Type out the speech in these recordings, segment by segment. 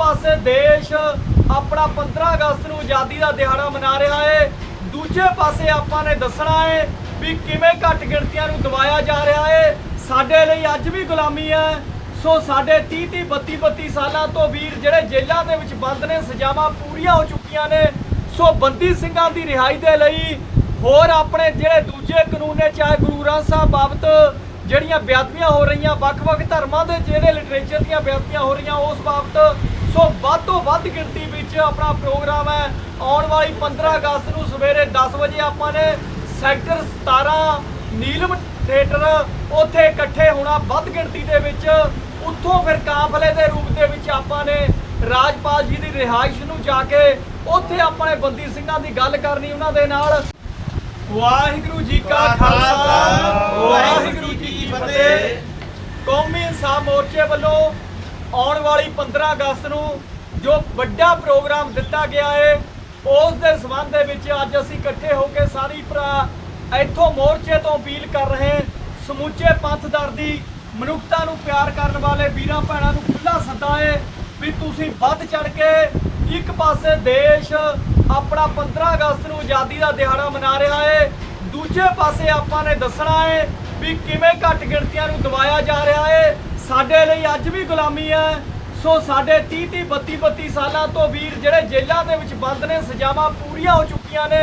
ਪਾਸੇ ਦੇਸ਼ ਆਪਣਾ 15 ਅਗਸਤ ਨੂੰ ਆਜ਼ਾਦੀ ਦਾ ਦਿਹਾੜਾ ਮਨਾ ਰਿਹਾ ਹੈ ਦੂਜੇ ਪਾਸੇ ਆਪਾਂ ਨੇ ਦੱਸਣਾ ਹੈ ਵੀ ਕਿਵੇਂ ਘੱਟ ਗਿਣਤੀਆਂ ਨੂੰ ਦਬਾਇਆ ਜਾ ਰਿਹਾ ਹੈ ਸਾਡੇ ਲਈ ਅੱਜ ਵੀ ਗੁਲਾਮੀ ਹੈ। ਸੋ ਸਾਡੇ 30 30 32 32 ਸਾਲਾਂ ਤੋਂ ਵੀਰ ਜਿਹੜੇ ਜੇਲ੍ਹਾਂ ਦੇ ਵਿੱਚ ਬੰਦ ਨੇ, ਸਜ਼ਾਵਾਂ ਪੂਰੀਆਂ ਹੋ ਚੁੱਕੀਆਂ ਨੇ। ਸੋ ਬੰਦੀ ਸਿੰਘਾਂ ਦੀ ਰਿਹਾਈ ਦੇ ਲਈ ਹੋਰ ਆਪਣੇ ਜਿਹੜੇ ਦੂਜੇ ਕਾਨੂੰਨ ਨੇ, ਚਾਹੇ ਗੁਰੂ ਗ੍ਰੰਥ ਸਾਹਿਬ ਬਾਬਤ ਜਿਹੜੀਆਂ ਬੇਅਦਬੀਆਂ ਹੋ ਰਹੀਆਂ, ਵੱਖ-ਵੱਖ ਧਰਮਾਂ ਦੇ ਜਿਹੜੇ ਲਿਟਰੇਚਰ ਦੀਆਂ ਬੇਅਦਬੀਆਂ ਹੋ ਰਹੀਆਂ, ਉਸ ਬਾਬਤ ਸੋ ਵੱਧ ਤੋਂ ਵੱਧ ਗਿਣਤੀ ਵਿੱਚ ਆਪਣਾ ਪ੍ਰੋਗਰਾਮ ਹੈ। ਆਉਣ ਵਾਲੀ 15 ਅਗਸਤ ਨੂੰ ਸਵੇਰੇ 10 ਵਜੇ ਆਪਾਂ ਨੇ ਸੈਕਟਰ 17 ਨੀਲਮ ਥੀਏਟਰ ਉੱਥੇ ਇਕੱਠੇ ਹੋਣਾ। ਵੱਧ ਗਿਣਤੀ ਦੇ ਵਿੱਚ ਉੱਥੋਂ ਫਿਰ ਕਾਫਲੇ ਦੇ ਰੂਪ ਦੇ ਵਿੱਚ ਆਪਾਂ ਨੇ ਰਾਜਪਾਲ ਜੀ ਦੀ ਰਿਹਾਇਸ਼ ਨੂੰ ਜਾ ਕੇ ਉੱਥੇ ਆਪਣੇ ਬੰਦੀ ਸਿੰਘਾਂ ਦੀ ਗੱਲ ਕਰਨੀ ਉਹਨਾਂ ਦੇ ਨਾਲ। ਵਾਹਿਗੁਰੂ ਜੀ ਕਾ ਖਾਲਸਾ ਵਾਹਿਗੁਰੂ ਜੀ ਕੀ ਫਤਿਹ। ਕੌਮੀ ਇਨਸਾਫ ਮੋਰਚੇ ਵੱਲੋਂ ਆਉਣ ਵਾਲੀ 15 ਅਗਸਤ ਨੂੰ ਜੋ ਵੱਡਾ ਪ੍ਰੋਗਰਾਮ ਦਿੱਤਾ ਗਿਆ ਹੈ ਉਸ ਦੇ ਸਬੰਧ ਦੇ ਵਿੱਚ ਅੱਜ ਅਸੀਂ ਇਕੱਠੇ ਹੋ ਕੇ ਸਾਰੀ ਭਰਾ ਇੱਥੋਂ ਮੋਰਚੇ ਤੋਂ ਅਪੀਲ ਕਰ ਰਹੇ ਸਮੁੱਚੇ ਪੰਥ ਦੀ ਮਨੁੱਖਤਾ ਨੂੰ ਪਿਆਰ ਕਰਨ ਵਾਲੇ ਵੀਰਾਂ ਭੈਣਾਂ ਨੂੰ ਖੁੱਲਾ ਸੱਦਾ ਹੈ ਵੀ ਤੁਸੀਂ ਵੱਧ ਚੜ ਕੇ ਇੱਕ ਪਾਸੇ ਦੇਸ਼ ਆਪਣਾ 15 ਅਗਸਤ ਨੂੰ ਆਜ਼ਾਦੀ ਦਾ ਦਿਹਾੜਾ ਮਨਾ ਰਿਹਾ ਹੈ ਦੂਜੇ ਪਾਸੇ ਆਪਾਂ ਨੇ ਦੱਸਣਾ ਹੈ ਵੀ ਕਿਵੇਂ ਘੱਟ ਗਿਣਤੀਆਂ ਨੂੰ ਦਬਾਇਆ ਜਾ ਰਿਹਾ ਹੈ ਸਾਡੇ ਲਈ ਅੱਜ ਵੀ ਗੁਲਾਮੀ ਹੈ। ਸੋ ਸਾਡੇ 30 30 32 32 ਸਾਲਾਂ ਤੋਂ ਵੀਰ ਜਿਹੜੇ ਜੇਲ੍ਹਾਂ ਦੇ ਵਿੱਚ ਬੰਦ ਨੇ, ਸਜ਼ਾਵਾਂ ਪੂਰੀਆਂ ਹੋ ਚੁੱਕੀਆਂ ਨੇ।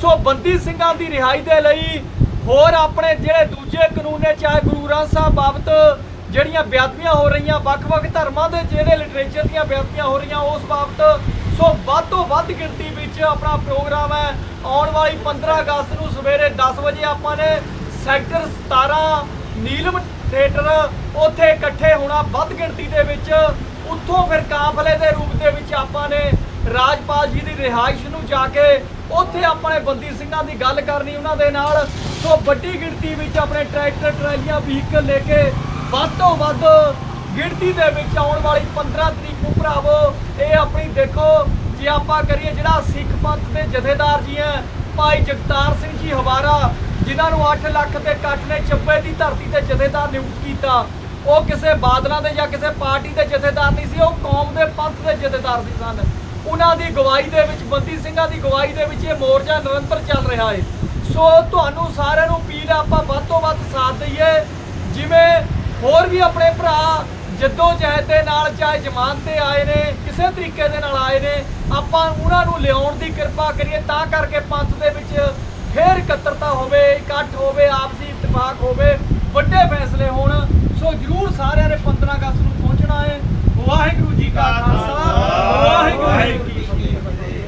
ਸੋ ਬੰਦੀ ਸਿੰਘਾਂ ਦੀ ਰਿਹਾਈ ਦੇ ਲਈ ਹੋਰ ਆਪਣੇ ਜਿਹੜੇ ਦੂਜੇ ਕਾਨੂੰਨ ਨੇ ਚਾਹੇ ਗੁਰੂ ਗ੍ਰੰਥ ਸਾਹਿਬ ਬਾਬਤ ਜਿਹੜੀਆਂ ਬੇਅਦਬੀਆਂ ਹੋ ਰਹੀਆਂ, ਵੱਖ-ਵੱਖ ਧਰਮਾਂ ਦੇ ਜਿਹੜੇ ਲਿਟਰੇਚਰ ਦੀਆਂ ਬੇਅਦਬੀਆਂ ਹੋ ਰਹੀਆਂ ਉਸ ਬਾਬਤ। ਸੋ ਵੱਧ ਤੋਂ ਵੱਧ ਗਿਣਤੀ ਵਿੱਚ ਆਪਣਾ ਪ੍ਰੋਗਰਾਮ ਹੈ। ਆਉਣ ਵਾਲੀ 15 ਅਗਸਤ ਨੂੰ ਸਵੇਰੇ 10 ਵਜੇ ਆਪਾਂ ਨੇ ਸੈਕਟਰ 17 ਨੀਲਮ ਥੀਏਟਰ, ਉੱਥੇ ਇਕੱਠੇ ਹੋਣਾ ਵੱਧ ਗਿਣਤੀ ਦੇ ਵਿੱਚ। ਉੱਥੋਂ ਫਿਰ ਕਾਫਲੇ ਦੇ ਰੂਪ ਦੇ ਵਿੱਚ ਆਪਾਂ ਨੇ ਰਾਜਪਾਲ ਜੀ ਦੀ ਰਿਹਾਇਸ਼ ਨੂੰ ਜਾ ਕੇ ਉੱਥੇ ਆਪਣੇ ਬੰਦੀ ਸਿੰਘਾਂ ਦੀ ਗੱਲ ਕਰਨੀ ਉਹਨਾਂ ਦੇ ਨਾਲ। ਸੋ ਵੱਡੀ ਗਿਣਤੀ ਵਿੱਚ ਆਪਣੇ ਟਰੈਕਟਰ, ਟਰਾਲੀਆਂ, ਵਹੀਕਲ ਲੈ ਕੇ ਵੱਧ ਤੋਂ ਵੱਧ ਗਿਣਤੀ ਦੇ ਵਿੱਚ ਆਉਣ ਵਾਲੀ 15 ਤਰੀਕ ਨੂੰ ਭਰਾਵੋ, ਇਹ ਆਪਣੀ ਦੇਖੋ, ਜੇ ਆਪਾਂ ਕਰੀਏ ਜਿਹੜਾ ਸਿੱਖ ਪੰਥ ਦੇ ਜਥੇਦਾਰ ਜੀ ਹੈ, ਭਾਈ ਜਗਤਾਰ ਸਿੰਘ ਜੀ ਹਵਾਰਾ ਜਿਨ੍ਹਾਂ ਨੂੰ 8 ਲੱਖ ਦੇ ਕੱਟ ਨੇ ਚੱਬੇ ਦੀ ਧਰਤੀ ਤੇ ਜਥੇਦਾਰ ਨਿਯੁਕਤ ਕੀਤਾ। ਉਹ ਕਿਸੇ ਬਾਦਲਾਂ ਦੇ ਜਾਂ ਕਿਸੇ ਪਾਰਟੀ ਦੇ ਜਥੇਦਾਰ ਨਹੀਂ ਸੀ, ਉਹ ਕੌਮ ਦੇ ਪੰਥ ਦੇ ਜਥੇਦਾਰ ਸੀ ਸਨ। ਉਹਨਾਂ ਦੀ ਗਵਾਹੀ ਦੇ ਵਿੱਚ, ਬੰਦੀ ਸਿੰਘਾਂ ਦੀ ਗਵਾਹੀ ਦੇ ਵਿੱਚ ਇਹ ਮੋਰਚਾ ਨਿਰੰਤਰ ਚੱਲ ਰਿਹਾ ਹੈ। ਸੋ ਤੁਹਾਨੂੰ ਸਾਰਿਆਂ ਨੂੰ ਅਪੀਲ ਹੈ, ਆਪਾਂ ਵੱਧ ਤੋਂ ਵੱਧ ਸਾਥ ਦਈਏ। ਜਿਵੇਂ ਹੋਰ ਵੀ ਆਪਣੇ ਭਰਾ ਜੱਦੋ ਜਹਿਦ ਦੇ ਨਾਲ ਚਾਹੇ ਜਮਾਨ ਤੇ ਆਏ ਨੇ, ਕਿਸੇ ਤਰੀਕੇ ਦੇ ਨਾਲ ਆਏ ਨੇ, ਆਪਾਂ ਉਹਨਾਂ ਨੂੰ ਲਿਆਉਣ ਦੀ ਕਿਰਪਾ ਕਰੀਏ, ਤਾਂ ਕਰਕੇ ਪੰਥ ਦੇ ਵਿੱਚ ਫੇਰ ਇਕੱਤਰਤਾ ਹੋਵੇ ਇਕੱਠ ਹੋਵੇ ਆਪਸੀ ਇਤਫਾਕ ਹੋਵੇ ਵੱਡੇ ਫੈਸਲੇ ਹੋਣ। ਸੋ ਜਰੂਰ ਸਾਰਿਆਂ ਨੇ 15 ਅਗਸਤ ਨੂੰ ਪਹੁੰਚਣਾ ਹੈ। ਵਾਹਿਗੁਰੂ ਜੀ ਕਾ